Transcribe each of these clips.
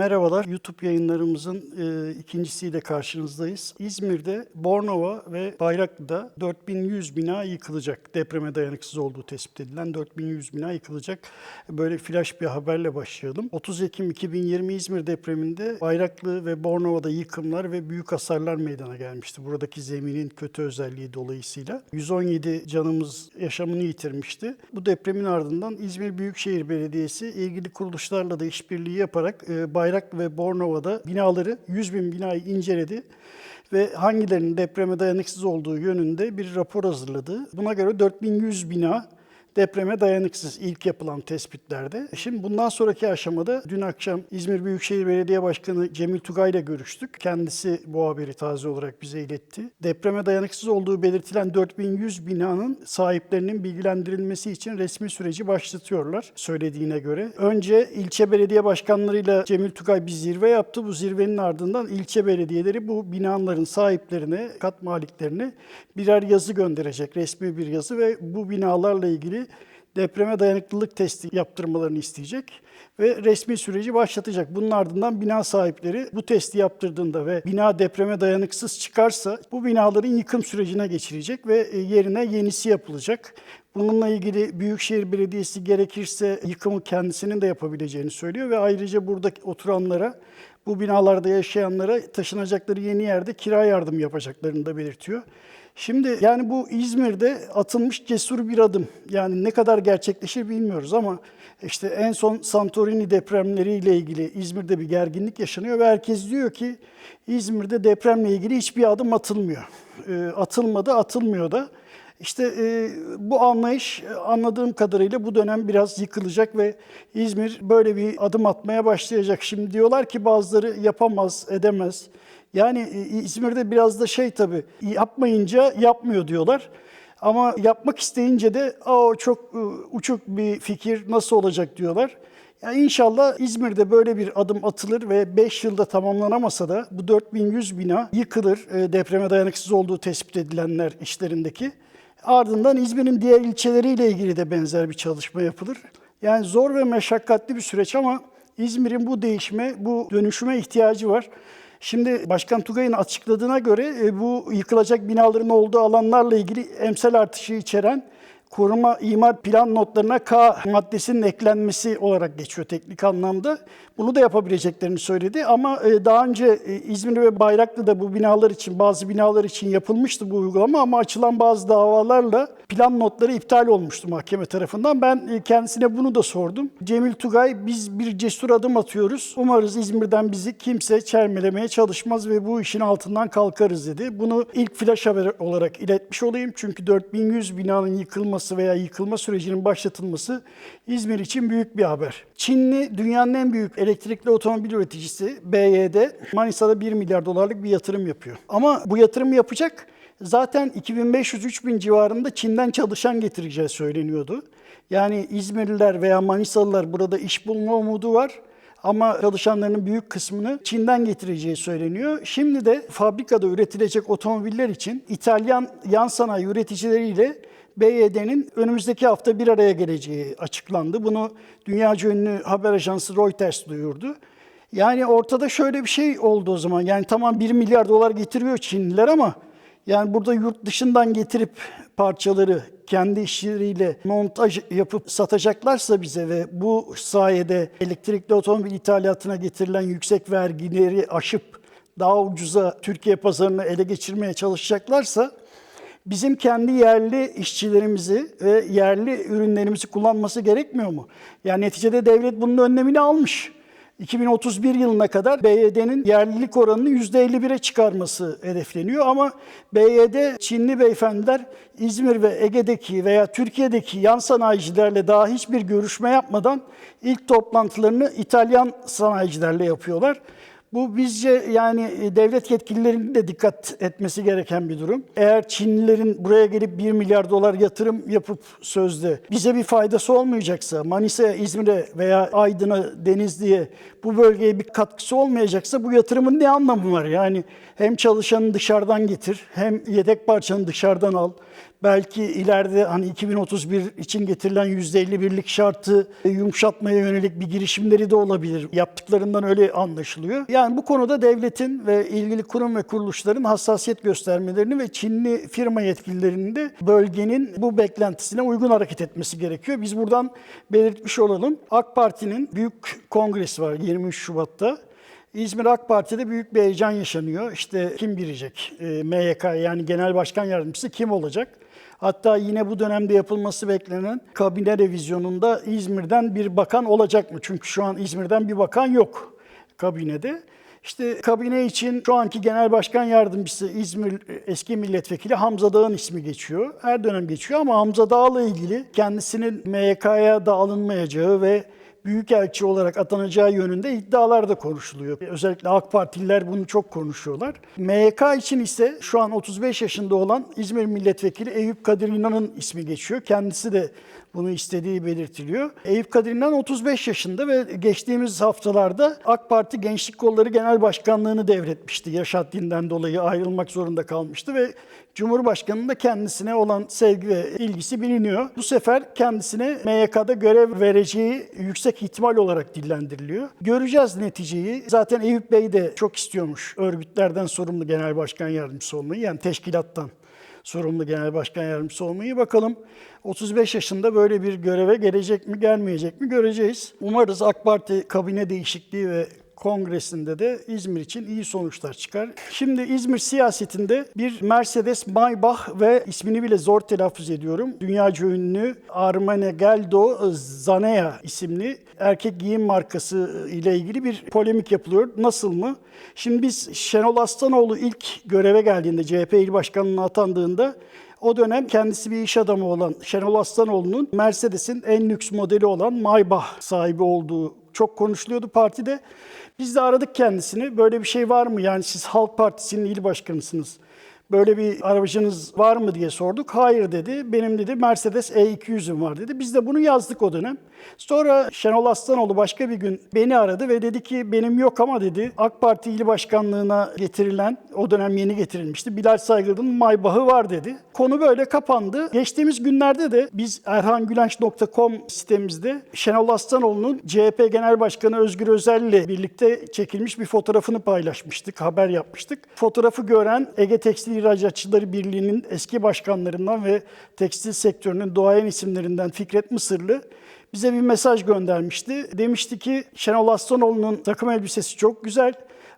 Merhabalar, YouTube yayınlarımızın e, ikincisiyle karşınızdayız. İzmir'de Bornova ve Bayraklı'da 4100 bina yıkılacak. Depreme dayanıksız olduğu tespit edilen 4100 bina yıkılacak. Böyle flash bir haberle başlayalım. 30 Ekim 2020 İzmir depreminde Bayraklı ve Bornova'da yıkımlar ve büyük hasarlar meydana gelmişti. Buradaki zeminin kötü özelliği dolayısıyla. 117 canımız yaşamını yitirmişti. Bu depremin ardından İzmir Büyükşehir Belediyesi ilgili kuruluşlarla da işbirliği yaparak e, Bayraklı ve Bornova'da binaları 100 bin binayı inceledi ve hangilerinin depreme dayanıksız olduğu yönünde bir rapor hazırladı. Buna göre 4100 bina depreme dayanıksız ilk yapılan tespitlerde. Şimdi bundan sonraki aşamada dün akşam İzmir Büyükşehir Belediye Başkanı Cemil Tugay ile görüştük. Kendisi bu haberi taze olarak bize iletti. Depreme dayanıksız olduğu belirtilen 4100 binanın sahiplerinin bilgilendirilmesi için resmi süreci başlatıyorlar söylediğine göre. Önce ilçe belediye başkanlarıyla Cemil Tugay bir zirve yaptı. Bu zirvenin ardından ilçe belediyeleri bu binaların sahiplerine, kat maliklerine birer yazı gönderecek, resmi bir yazı ve bu binalarla ilgili depreme dayanıklılık testi yaptırmalarını isteyecek ve resmi süreci başlatacak. Bunun ardından bina sahipleri bu testi yaptırdığında ve bina depreme dayanıksız çıkarsa bu binaların yıkım sürecine geçirecek ve e, yerine yenisi yapılacak. Bununla ilgili Büyükşehir Belediyesi gerekirse yıkımı kendisinin de yapabileceğini söylüyor ve ayrıca buradaki oturanlara bu binalarda yaşayanlara taşınacakları yeni yerde kira yardım yapacaklarını da belirtiyor. Şimdi yani bu İzmir'de atılmış cesur bir adım. Yani ne kadar gerçekleşir bilmiyoruz ama işte en son Santorini depremleriyle ilgili İzmir'de bir gerginlik yaşanıyor ve herkes diyor ki İzmir'de depremle ilgili hiçbir adım atılmıyor. E, atılmadı, atılmıyor da. İşte e, bu anlayış e, anladığım kadarıyla bu dönem biraz yıkılacak ve İzmir böyle bir adım atmaya başlayacak. Şimdi diyorlar ki bazıları yapamaz, edemez. Yani e, İzmir'de biraz da şey tabii yapmayınca yapmıyor diyorlar. Ama yapmak isteyince de o çok e, uçuk bir fikir nasıl olacak diyorlar. Yani inşallah İzmir'de böyle bir adım atılır ve 5 yılda tamamlanamasa da bu 4100 bina yıkılır e, depreme dayanıksız olduğu tespit edilenler işlerindeki. Ardından İzmir'in diğer ilçeleriyle ilgili de benzer bir çalışma yapılır. Yani zor ve meşakkatli bir süreç ama İzmir'in bu değişime, bu dönüşüme ihtiyacı var. Şimdi Başkan Tugay'ın açıkladığına göre e, bu yıkılacak binaların olduğu alanlarla ilgili emsal artışı içeren koruma imar plan notlarına K maddesinin eklenmesi olarak geçiyor teknik anlamda. Bunu da yapabileceklerini söyledi ama e, daha önce e, İzmir ve Bayraklı'da bu binalar için, bazı binalar için yapılmıştı bu uygulama ama açılan bazı davalarla plan notları iptal olmuştu mahkeme tarafından. Ben e, kendisine bunu da sordum. Cemil Tugay biz bir cesur adım atıyoruz. Umarız İzmir'den bizi kimse çermelemeye çalışmaz ve bu işin altından kalkarız dedi. Bunu ilk flash haber olarak iletmiş olayım. Çünkü 4100 binanın yıkılması veya yıkılma sürecinin başlatılması İzmir için büyük bir haber. Çinli dünyanın en büyük elektrikli otomobil üreticisi BYD Manisa'da 1 milyar dolarlık bir yatırım yapıyor. Ama bu yatırım yapacak zaten 2500-3000 civarında Çin'den çalışan getireceği söyleniyordu. Yani İzmirliler veya Manisalılar burada iş bulma umudu var. Ama çalışanlarının büyük kısmını Çin'den getireceği söyleniyor. Şimdi de fabrikada üretilecek otomobiller için İtalyan yan sanayi üreticileriyle BYD'nin önümüzdeki hafta bir araya geleceği açıklandı. Bunu dünyaca ünlü haber ajansı Reuters duyurdu. Yani ortada şöyle bir şey oldu o zaman. Yani tamam 1 milyar dolar getiriyor Çinliler ama yani burada yurt dışından getirip parçaları kendi işleriyle montaj yapıp satacaklarsa bize ve bu sayede elektrikli otomobil ithalatına getirilen yüksek vergileri aşıp daha ucuza Türkiye pazarını ele geçirmeye çalışacaklarsa bizim kendi yerli işçilerimizi ve yerli ürünlerimizi kullanması gerekmiyor mu? Yani neticede devlet bunun önlemini almış. 2031 yılına kadar BYD'nin yerlilik oranını %51'e çıkarması hedefleniyor ama BYD Çinli beyefendiler İzmir ve Ege'deki veya Türkiye'deki yan sanayicilerle daha hiçbir görüşme yapmadan ilk toplantılarını İtalyan sanayicilerle yapıyorlar. Bu bizce yani e, devlet yetkililerinin de dikkat etmesi gereken bir durum. Eğer Çinlilerin buraya gelip 1 milyar dolar yatırım yapıp sözde bize bir faydası olmayacaksa, Manisa'ya, İzmir'e veya Aydın'a, Denizli'ye bu bölgeye bir katkısı olmayacaksa bu yatırımın ne anlamı var? Yani hem çalışanı dışarıdan getir, hem yedek parçanı dışarıdan al. Belki ileride hani 2031 için getirilen %51'lik şartı yumuşatmaya yönelik bir girişimleri de olabilir. Yaptıklarından öyle anlaşılıyor. Yani bu konuda devletin ve ilgili kurum ve kuruluşların hassasiyet göstermelerini ve Çinli firma yetkililerinin de bölgenin bu beklentisine uygun hareket etmesi gerekiyor. Biz buradan belirtmiş olalım. AK Parti'nin büyük kongresi var 23 Şubat'ta. İzmir AK Parti'de büyük bir heyecan yaşanıyor. İşte kim girecek? E, MYK yani Genel Başkan Yardımcısı kim olacak? Hatta yine bu dönemde yapılması beklenen kabine revizyonunda İzmir'den bir bakan olacak mı? Çünkü şu an İzmir'den bir bakan yok kabinede. İşte kabine için şu anki Genel Başkan Yardımcısı İzmir eski milletvekili Hamza Dağ'ın ismi geçiyor. Her dönem geçiyor ama Hamza Dağ'la ilgili kendisinin MYK'ya da alınmayacağı ve büyükelçi olarak atanacağı yönünde iddialar da konuşuluyor. Özellikle AK Partililer bunu çok konuşuyorlar. MYK için ise şu an 35 yaşında olan İzmir Milletvekili Eyüp Kadir İnan'ın ismi geçiyor. Kendisi de bunu istediği belirtiliyor. Eyüp Kadir İnan 35 yaşında ve geçtiğimiz haftalarda AK Parti Gençlik Kolları Genel Başkanlığını devretmişti. Yaş haddinden dolayı ayrılmak zorunda kalmıştı ve Cumhurbaşkanı'nın da kendisine olan sevgi ve ilgisi biliniyor. Bu sefer kendisine MYK'da görev vereceği yüksek ihtimal olarak dillendiriliyor. Göreceğiz neticeyi. Zaten Eyüp Bey de çok istiyormuş örgütlerden sorumlu genel başkan yardımcısı olmayı. Yani teşkilattan sorumlu genel başkan yardımcısı olmayı. Bakalım 35 yaşında böyle bir göreve gelecek mi gelmeyecek mi göreceğiz. Umarız AK Parti kabine değişikliği ve kongresinde de İzmir için iyi sonuçlar çıkar. Şimdi İzmir siyasetinde bir Mercedes Maybach ve ismini bile zor telaffuz ediyorum. Dünyaca ünlü Armane Geldo Zanea isimli erkek giyim markası ile ilgili bir polemik yapılıyor. Nasıl mı? Şimdi biz Şenol Aslanoğlu ilk göreve geldiğinde CHP il başkanlığına atandığında o dönem kendisi bir iş adamı olan Şenol Aslanoğlu'nun Mercedes'in en lüks modeli olan Maybach sahibi olduğu çok konuşuluyordu partide. Biz de aradık kendisini. Böyle bir şey var mı? Yani siz Halk Partisi'nin il başkanısınız. Böyle bir aracınız var mı diye sorduk. Hayır dedi. Benim dedi Mercedes E200'üm var dedi. Biz de bunu yazdık o dönem. Sonra Şenol Aslanoğlu başka bir gün beni aradı ve dedi ki benim yok ama dedi AK Parti il başkanlığına getirilen o dönem yeni getirilmişti. Bilal Saygı'nın Maybach'ı var dedi. Konu böyle kapandı. Geçtiğimiz günlerde de biz erhangülenç.com sitemizde Şenol Aslanoğlu'nun CHP Genel Başkanı Özgür Özel ile birlikte çekilmiş bir fotoğrafını paylaşmıştık, haber yapmıştık. Fotoğrafı gören Ege Tekstil İhracatçıları Birliği'nin eski başkanlarından ve tekstil sektörünün doğayan isimlerinden Fikret Mısırlı bize bir mesaj göndermişti. Demişti ki Şenol Aslanoğlu'nun takım elbisesi çok güzel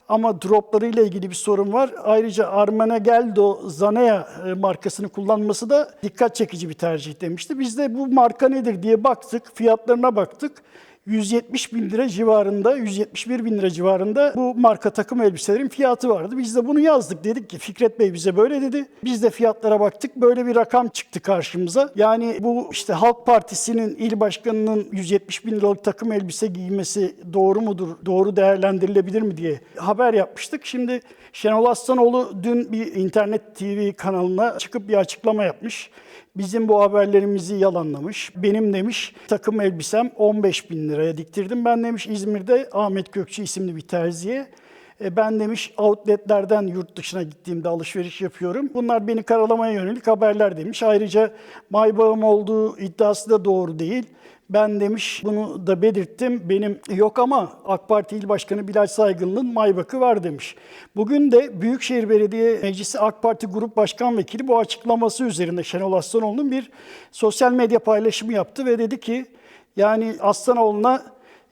ama dropları ile ilgili bir sorun var. Ayrıca Armene Geldo Zanea e, markasını kullanması da dikkat çekici bir tercih demişti. Biz de bu marka nedir diye baktık, fiyatlarına baktık. 170 bin lira civarında, 171 bin lira civarında bu marka takım elbiselerin fiyatı vardı. Biz de bunu yazdık. Dedik ki Fikret Bey bize böyle dedi. Biz de fiyatlara baktık. Böyle bir rakam çıktı karşımıza. Yani bu işte Halk Partisi'nin il başkanının 170 bin liralık takım elbise giymesi doğru mudur, doğru değerlendirilebilir mi diye haber yapmıştık. Şimdi Şenol Aslanoğlu dün bir internet TV kanalına çıkıp bir açıklama yapmış. Bizim bu haberlerimizi yalanlamış. Benim demiş takım elbisem 15 bin liraya diktirdim. Ben demiş İzmir'de Ahmet Gökçe isimli bir terziye. E, ben demiş outletlerden yurt dışına gittiğimde alışveriş yapıyorum. Bunlar beni karalamaya yönelik haberler demiş. Ayrıca Maybach'ım olduğu iddiası da doğru değil. Ben demiş bunu da belirttim. Benim yok ama AK Parti İl Başkanı Bilal Saygın'ın Maybach'ı var demiş. Bugün de Büyükşehir Belediye Meclisi AK Parti Grup Başkan Vekili bu açıklaması üzerinde Şenol Aslanoğlu'nun bir sosyal medya paylaşımı yaptı ve dedi ki yani Aslanoğlu'na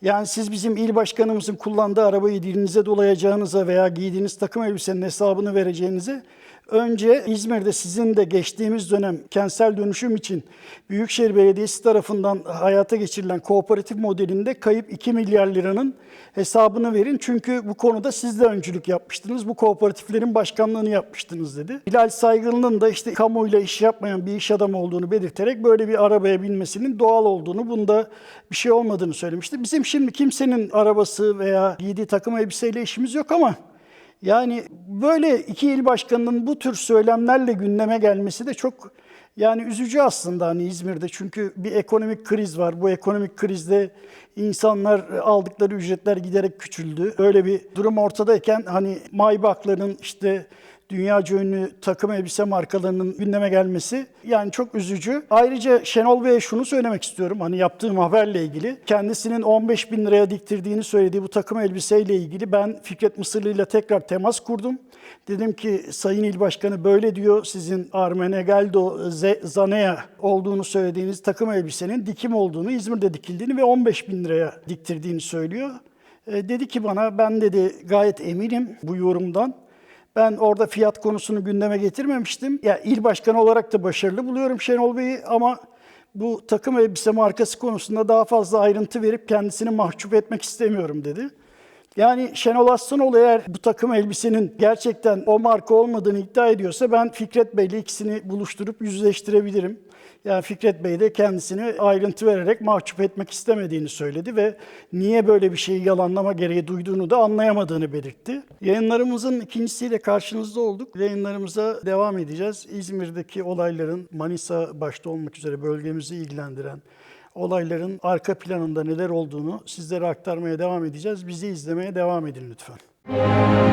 yani siz bizim il başkanımızın kullandığı arabayı dilinize dolayacağınıza veya giydiğiniz takım elbisenin hesabını vereceğinize önce İzmir'de sizin de geçtiğimiz dönem kentsel dönüşüm için Büyükşehir Belediyesi tarafından hayata geçirilen kooperatif modelinde kayıp 2 milyar liranın hesabını verin. Çünkü bu konuda siz de öncülük yapmıştınız. Bu kooperatiflerin başkanlığını yapmıştınız dedi. Bilal Saygılı'nın da işte kamuyla iş yapmayan bir iş adamı olduğunu belirterek böyle bir arabaya binmesinin doğal olduğunu, bunda bir şey olmadığını söylemişti. Bizim şimdi kimsenin arabası veya giydiği takım elbiseyle işimiz yok ama yani böyle iki il başkanının bu tür söylemlerle gündeme gelmesi de çok yani üzücü aslında hani İzmir'de çünkü bir ekonomik kriz var. Bu ekonomik krizde insanlar aldıkları ücretler giderek küçüldü. Böyle bir durum ortadayken hani Maybach'ların işte dünyaca ünlü takım elbise markalarının gündeme gelmesi yani çok üzücü. Ayrıca Şenol Bey'e şunu söylemek istiyorum hani yaptığım haberle ilgili. Kendisinin 15 bin liraya diktirdiğini söylediği bu takım elbiseyle ilgili ben Fikret Mısırlı ile tekrar temas kurdum. Dedim ki Sayın İl Başkanı böyle diyor sizin Armenegaldo Zanea olduğunu söylediğiniz takım elbisenin dikim olduğunu, İzmir'de dikildiğini ve 15 bin liraya diktirdiğini söylüyor. E, dedi ki bana ben dedi gayet eminim bu yorumdan. Ben orada fiyat konusunu gündeme getirmemiştim. Ya il başkanı olarak da başarılı buluyorum Şenol Bey'i ama bu takım elbise markası konusunda daha fazla ayrıntı verip kendisini mahcup etmek istemiyorum dedi. Yani Şenol Aslanoğlu eğer bu takım elbisenin gerçekten o marka olmadığını iddia ediyorsa ben Fikret Bey'le ikisini buluşturup yüzleştirebilirim. Yani Fikret Bey de kendisini ayrıntı vererek mahcup etmek istemediğini söyledi ve niye böyle bir şeyi yalanlama gereği duyduğunu da anlayamadığını belirtti. Yayınlarımızın ikincisiyle karşınızda olduk. Yayınlarımıza devam edeceğiz. İzmir'deki olayların Manisa başta olmak üzere bölgemizi ilgilendiren olayların arka planında neler olduğunu sizlere aktarmaya devam edeceğiz. Bizi izlemeye devam edin lütfen.